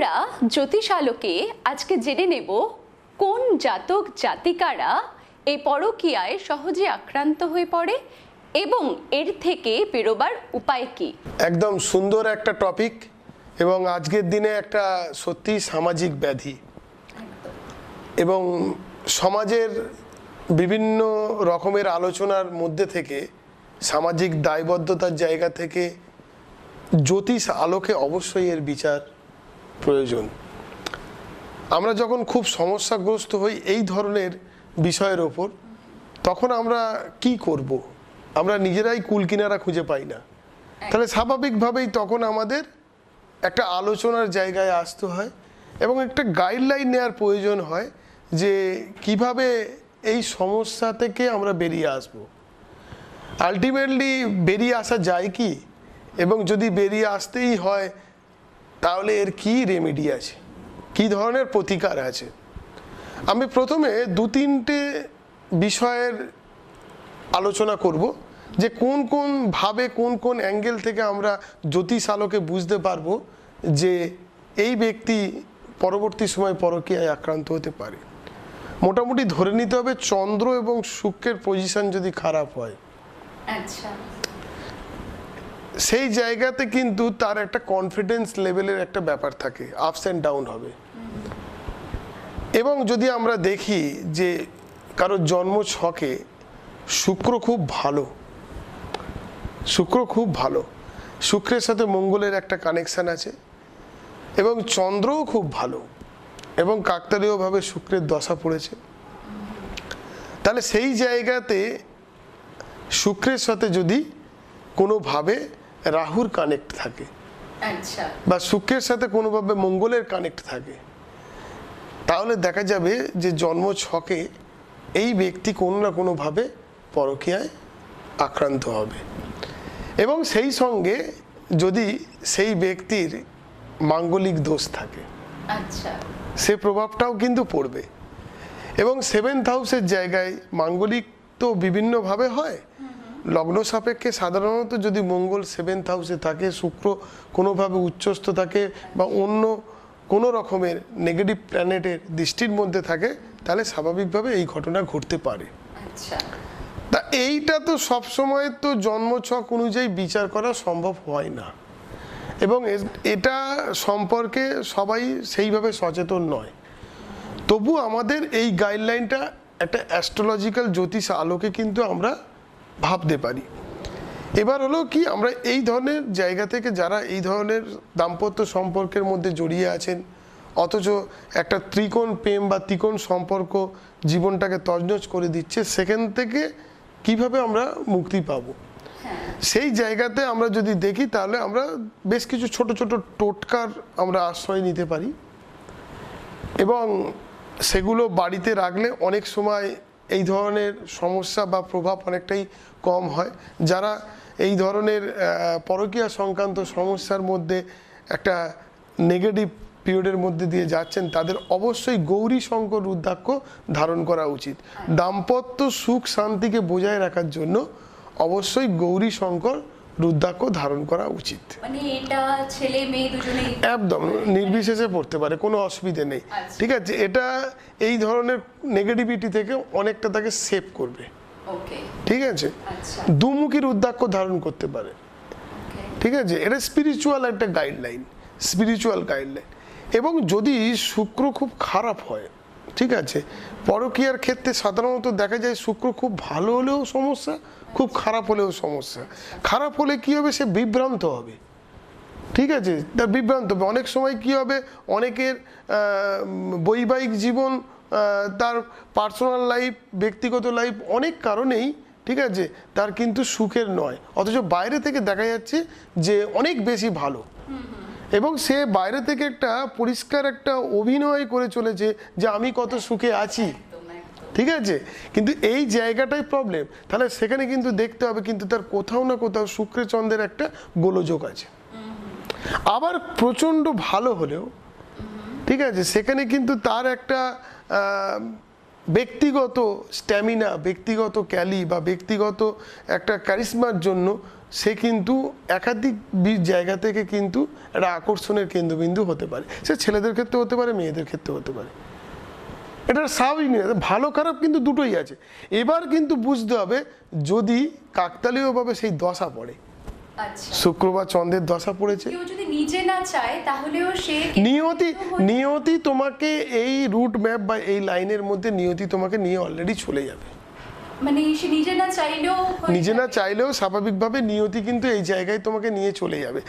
আমরা জ্যোতিষ আলোকে আজকে জেনে নেব কোন জাতক জাতিকারা এই পরকীয়ায় সহজে আক্রান্ত হয়ে পড়ে এবং এর থেকে বেরোবার উপায় কি? একদম সুন্দর একটা টপিক এবং আজকের দিনে একটা সত্যি সামাজিক ব্যাধি। এবং সমাজের বিভিন্ন রকমের আলোচনার মধ্যে থেকে, সামাজিক দায়বদ্ধতার জায়গা থেকে জ্যোতিষ আলোকে অবশ্যই এর বিচার প্রয়োজন। আমরা যখন খুব সমস্যাগ্রস্ত হই এই ধরনের বিষয়ের ওপর তখন আমরা কি করব? আমরা নিজেরাই কুল কিনারা খুঁজে পাই না। তাহলে স্বাভাবিকভাবেই তখন আমাদের একটা আলোচনার জায়গায় আসতে হয় এবং একটা গাইডলাইন নেওয়ার প্রয়োজন হয় যে কীভাবে এই সমস্যা থেকে আমরা বেরিয়ে আসব। আলটিমেটলি বেরিয়ে আসা যায় কি? এবং যদি বেরিয়ে আসতেই হয় তাহলে এর কি রেমেডি আছে? কি ধরনের প্রতিকার আছে? আমি প্রথমে দু তিনটে বিষয়ের আলোচনা করব যে কোন কোন ভাবে, কোন কোন অ্যাঙ্গেল থেকে আমরা জ্যোতিষ আলোকে বুঝতে পারব যে এই ব্যক্তি পরবর্তী সময় পরকীয়ায় আক্রান্ত হতে পারে। মোটামুটি ধরে নিতে হবে চন্দ্র এবং শুক্রের পজিশন যদি খারাপ হয়। আচ্ছা। সেই জায়গাতে কিন্তু তার একটা কনফিডেন্স লেভেলের একটা ব্যাপার থাকে আপস অ্যান্ড ডাউন হবে। এবং যদি আমরা দেখি যে কারোর জন্ম ছকে শুক্র খুব ভালো, শুক্র খুব ভালো, শুক্রের সাথে মঙ্গলের একটা কানেকশন আছে এবং চন্দ্রও খুব ভালো এবং কাকতালীয়ভাবে শুক্রের দশা পড়েছে। তাহলে সেই জায়গাতে শুক্রের সাথে যদি কোনোভাবে রাহুর কানেক্ট থাকে। আচ্ছা। বা শুক্রের সাথে কোনোভাবে মঙ্গলের কানেক্ট থাকে। তাহলে দেখা যাবে যে জন্ম ছকে এই ব্যক্তি কোনো না কোনোভাবে পরকীয়ায় আক্রান্ত হবে। এবং সেই সঙ্গে যদি সেই ব্যক্তির মাঙ্গলিক দোষ থাকে আচ্ছা। সে প্রভাবটাও কিন্তু পড়বে। এবং সেভেন্থ হাউসের জায়গায় মাঙ্গলিক তো বিভিন্নভাবে হয়। লগ্ন সাপেক্ষে সাধারণত যদি মঙ্গল সেভেন্থ হাউসে থাকে শুক্র কোনোভাবে উচ্চস্থ থাকে বা অন্য কোনো রকমের নেগেটিভ প্ল্যানেটের দৃষ্টির মধ্যে থাকে তাহলে স্বাভাবিকভাবে এই ঘটনা ঘটতে পারে। আচ্ছা। তা এইটা তো সবসময় তো জন্মছক অনুযায়ী বিচার করা সম্ভব হয় না। এবং এটা সম্পর্কে সবাই সেইভাবে সচেতন নয়। তবু আমাদের এই গাইডলাইনটা একটা অ্যাস্ট্রোলজিক্যাল জ্যোতিষ আলোকে কিন্তু আমরা ভাবতে পারি। এবার হলো কি আমরা এই ধরনের জায়গা থেকে যারা এই ধরনের দাম্পত্য সম্পর্কের মধ্যে জড়িয়ে আছেন অথচ একটা ত্রিকোণ প্রেম বা ত্রিকোণ সম্পর্ক জীবনটাকে তজনজ করে দিচ্ছে সেখান থেকে কীভাবে আমরা মুক্তি পাব? সেই জায়গাতে আমরা যদি দেখি তাহলে আমরা বেশ কিছু ছোট ছোট টোটকার আমরা আশ্রয় নিতে পারি। এবং সেগুলো বাড়িতে রাখলে অনেক সময় এই ধরনের সমস্যা বা প্রভাব অনেকটাই কম হয়। যারা এই ধরনের পরকীয়া সংক্রান্ত সমস্যার মধ্যে একটা নেগেটিভ পিরিয়ডের মধ্যে দিয়ে যাচ্ছেন তাদের অবশ্যই গৌরী শঙ্কর রুদ্রাক্ষ ধারণ করা উচিত। দাম্পত্য সুখ শান্তিকে বজায় রাখার জন্য অবশ্যই গৌরী শঙ্কর রুদ্রাক্ষ ধারণ করা উচিত। মানে একদম নির্বিশেষে পড়তে পারে কোনো অসুবিধে নেই। আচ্ছা। ঠিক আছে এটা এই ধরনের নেগেটিভিটি থেকে অনেকটা তাকে সেভ করবে। ঠিক আছে? আচ্ছা। দুমুখী রুদ্রাক্ষ ধারণ করতে পারে। ঠিক আছে? এটা স্পিরিচুয়াল একটা গাইডলাইন স্পিরিচুয়াল গাইডলাইন এবং যদি শুক্র খুব খারাপ হয় ঠিক আছে? পরকীয়ার ক্ষেত্রে সাধারণত দেখা যায় শুক্র খুব ভালো হলেও সমস্যা খুব খারাপ হলেও সমস্যা। খারাপ হলে কি হবে? সে বিভ্রান্ত হবে। ঠিক আছে? তার বিভ্রান্ত হবে। অনেক সময় কি হবে? অনেকের বৈবাহিক জীবন তার পার্সোনাল লাইফ ব্যক্তিগত লাইফ অনেক কারণেই ঠিক আছে তার কিন্তু সুখের নয়। অথচ বাইরে থেকে দেখা যাচ্ছে যে অনেক বেশি ভালো। এবং সে বাইরে থেকে একটা পরিষ্কার একটা অভিনয় করে চলেছে যে আমি কত সুখে আছি। ঠিক আছে? কিন্তু এই জায়গাটাই প্রবলেম তাহলে সেখানে কিন্তু দেখতে হবে কিন্তু তার কোথাও না কোথাও শুক্রে চন্দ্রের একটা গোলযোগ আছে। আবার প্রচণ্ড ভালো হলেও ঠিক আছে, সেখানে কিন্তু তার একটা ব্যক্তিগত স্ট্যামিনা ব্যক্তিগত ক্যালি বা ব্যক্তিগত একটা ক্যারিসমার জন্য সে কিন্তু একাধিক জায়গা থেকে কিন্তু একটা আকর্ষণের কেন্দ্রবিন্দু হতে পারে। সে ছেলেদের ক্ষেত্রে হতে পারে, মেয়েদের ক্ষেত্রে হতে পারে। এটা স্বাভাবিক নিয়ে ভালো খারাপ কিন্তু দুটোই আছে। এবার কিন্তু বুঝতে হবে যদি কাকতালীয়ভাবে সেই দশা পড়ে শুক্রবার চন্দ্রের দশা পড়েছে। যদি নিজে না চায় তাহলেও সে নিয়তি নিয়তি তোমাকে এই রুট ম্যাপ বা এই লাইনের মধ্যে নিয়তি তোমাকে নিয়ে অলরেডি চলে যাবে। মানে সে নিজে না চাইলেও নিজে না চাইলেও স্বাভাবিকভাবে নিয়তি কিন্তু এই জায়গায় তোমাকে নিয়ে চলে যাবে।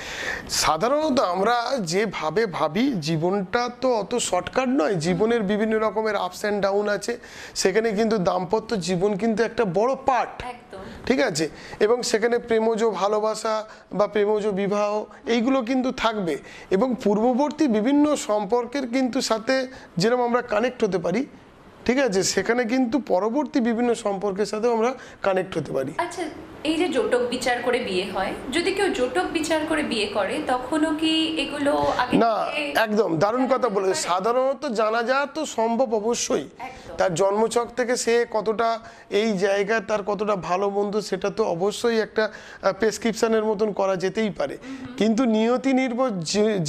সাধারণত আমরা যেভাবে ভাবি জীবনটা তো অত শর্টকাট নয়। জীবনের বিভিন্ন রকমের আপস অ্যান্ড ডাউন আছে। সেখানে কিন্তু দাম্পত্য জীবন কিন্তু একটা বড় পার্ট ঠিক আছে? এবং সেখানে প্রেমজ ভালোবাসা বা প্রেমজ বিবাহ এইগুলো কিন্তু থাকবে। এবং পূর্ববর্তী বিভিন্ন সম্পর্কের কিন্তু সাথে যেরকম আমরা কানেক্ট হতে পারি ঠিক আছে? সেখানে কিন্তু পরবর্তী বিভিন্ন সম্পর্কের সাথেও আমরা কানেক্ট হতে পারি। আচ্ছা এই যে জোটক বিচার করে বিয়ে হয় যদি কেউ জোটক বিচার করে বিয়ে করে তখনও কি এগুলো না একদম দারুণ কথা বলেছে সাধারণত জানা যাওয়া তো সম্ভব অবশ্যই। তার জন্মছক থেকে সে কতটা এই জায়গায় তার কতটা ভালো মন্দ সেটা তো অবশ্যই একটা প্রেসক্রিপশনের মতন করা যেতেই পারে। কিন্তু নিয়তি নির্ভর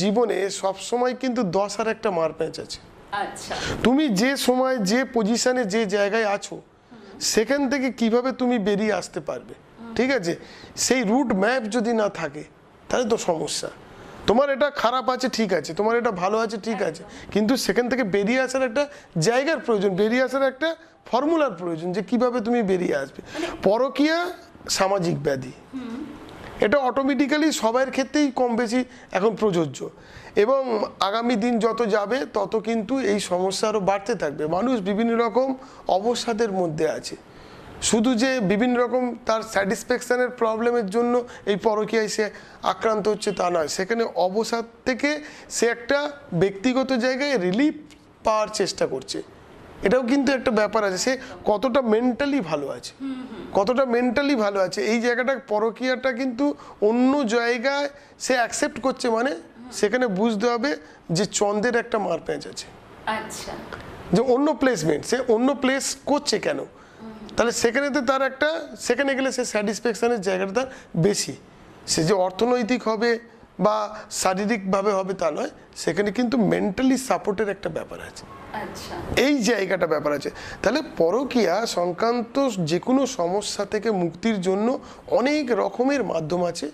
জীবনে সবসময় কিন্তু দশ আর একটা মার প্যাঁচ আছে। আচ্ছা। তুমি যে সময় যে পজিশনে যে জায়গায় আছো সেখান থেকে কীভাবে তুমি বেরিয়ে আসতে পারবে? ঠিক আছে? সেই রুট ম্যাপ যদি না থাকে তাহলে তো সমস্যা। তোমার এটা খারাপ আছে ঠিক আছে। তোমার এটা ভালো আছে ঠিক আছে। কিন্তু সেখান থেকে বেরিয়ে আসার একটা জায়গার প্রয়োজন বেরিয়ে আসার একটা ফর্মুলার প্রয়োজন যে কীভাবে তুমি বেরিয়ে আসবে। পরকীয়া সামাজিক ব্যাধি। এটা অটোমেটিক্যালি সবার ক্ষেত্রেই কম বেশি এখন প্রযোজ্য। এবং আগামী দিন যত যাবে, তত কিন্তু এই সমস্যা আরও বাড়তে থাকবে। মানুষ বিভিন্ন রকম অবসাদের মধ্যে আছে। শুধু যে বিভিন্ন রকম তার স্যাটিসফ্যাকশানের প্রবলেমের জন্য এই পরকীয়ায় সে আক্রান্ত হচ্ছে তা নয়। সেখানে অবসাদ থেকে সে একটা ব্যক্তিগত জায়গায় রিলিফ পাওয়ার চেষ্টা করছে। এটাও কিন্তু একটা ব্যাপার আছে সে কতটা মেন্টালি ভালো আছে। কতটা মেন্টালি ভালো আছে। এই জায়গাটা পরকীয়াটা কিন্তু অন্য জায়গায় সে অ্যাকসেপ্ট করছে মানে সেখানে বুঝতে হবে যে চন্দ্রের একটা মার প্যাঁচ আছে। আচ্ছা। যে অন্য প্লেসমেন্ট সে অন্য প্লেস করছে কেন? তাহলে সেখানে তো তার একটা সেখানে গেলে সে স্যাটিসফ্যাকশানের জায়গাটা তার বেশি। সে যে অর্থনৈতিক হবে বা শারীরিকভাবে হবে তা নয় সেখানে কিন্তু মেন্টালি সাপোর্টের একটা ব্যাপার আছে। আচ্ছা। এই জায়গাটা ব্যাপার আছে। তাহলে পরকিয়া সংক্রান্ত যে কোনো সমস্যা থেকে মুক্তির জন্য অনেক রকমের মাধ্যম আছে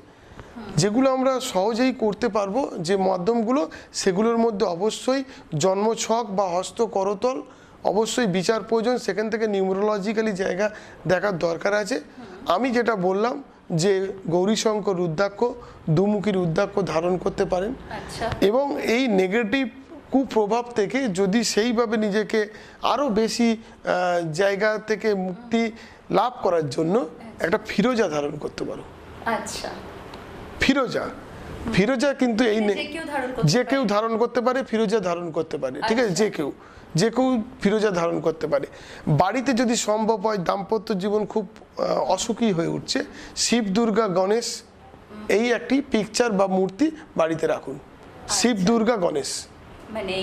যেগুলো আমরা সহজেই করতে পারব যে মাধ্যমগুলো সেগুলোর মধ্যে অবশ্যই জন্মছক বা হস্ত করতল অবশ্যই বিচার প্রয়োজন সেখান থেকে নিউমোরোলজিক্যালি জায়গা দেখার দরকার আছে। আমি যেটা বললাম যে গৌরীশঙ্কর রুদ্রাক্ষ দুমুখী রুদ্রাক্ষ ধারণ করতে পারেন। আচ্ছা। এবং এই নেগেটিভ কুপ্রভাব থেকে যদি সেইভাবে নিজেকে আরও বেশি জায়গা থেকে মুক্তি লাভ করার জন্য একটা ফিরোজা ধারণ করতে পারো। আচ্ছা। ফিরোজা। ফিরোজা কিন্তু এই যে কেউ ধারণ করতে পারে। ধারণ করতে পারে ফিরোজা ধারণ করতে পারে। ঠিক আছে? যে কেউ। যে কেউ ফিরোজা ধারণ করতে পারে। বাড়িতে যদি সম্ভব হয় দাম্পত্য জীবন খুব অসুখী হয়ে উঠছে শিব দুর্গা গণেশ এই একটি পিকচার বা মূর্তি বাড়িতে রাখুন। শিব দুর্গা গণেশ। মানে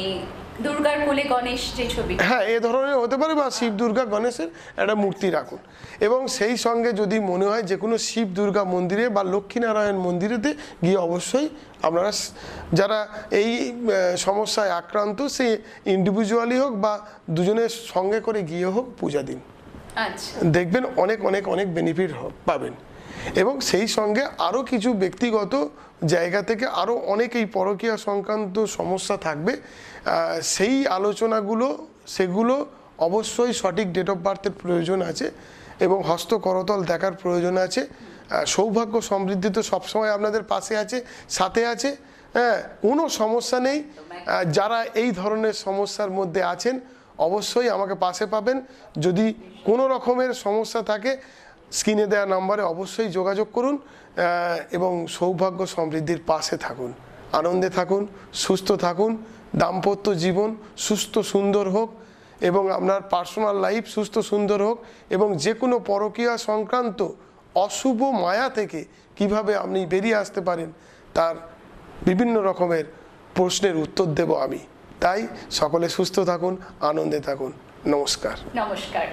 দুর্গার কোলে গণেশ যে ছবি। হ্যাঁ এ ধরনের হতে পারে বা শিব দুর্গা গণেশের একটা মূর্তি রাখুন। এবং সেই সঙ্গে যদি মনে হয় যে কোনো শিব দুর্গা মন্দিরে বা লক্ষ্মীনারায়ণ মন্দিরেতে গিয়ে অবশ্যই আপনারা যারা এই সমস্যায় আক্রান্ত সে ইন্ডিভিজুয়ালি হোক বা দুজনের সঙ্গে করে গিয়ে হোক পূজা দিন। আচ্ছা। দেখবেন অনেক অনেক অনেক বেনিফিট পাবেন। এবং সেই সঙ্গে আরও কিছু ব্যক্তিগত জায়গা থেকে আরও অনেক এই পরকীয়া সংক্রান্ত সমস্যা থাকবে। সেই আলোচনাগুলো, সেগুলো অবশ্যই সঠিক ডেট অফ বার্থের প্রয়োজন আছে এবং হস্ত করতল দেখার প্রয়োজন আছে। সৌভাগ্য সমৃদ্ধি তো সবসময় আপনাদের পাশে আছে, সাথে আছে। হ্যাঁ কোনো সমস্যা নেই। যারা এই ধরনের সমস্যার মধ্যে আছেন, অবশ্যই আমাকে পাশে পাবেন। যদি কোনো রকমের সমস্যা থাকে স্ক্রিনে দেওয়া নাম্বারে অবশ্যই যোগাযোগ করুন এবং সৌভাগ্য সমৃদ্ধির পাশে থাকুন। আনন্দে থাকুন, সুস্থ থাকুন, দাম্পত্য জীবন সুস্থ সুন্দর হোক, এবং আপনার পার্সোনাল লাইফ সুস্থ সুন্দর হোক, এবং যে কোনো পরকীয়া সংক্রান্ত অশুভ মায়া থেকে কীভাবে আপনি বেরিয়ে আসতে পারেন, তার বিভিন্ন রকমের প্রশ্নের উত্তর দেব আমি। তাই সকলে সুস্থ থাকুন, আনন্দে থাকুন। নমস্কার। নমস্কার।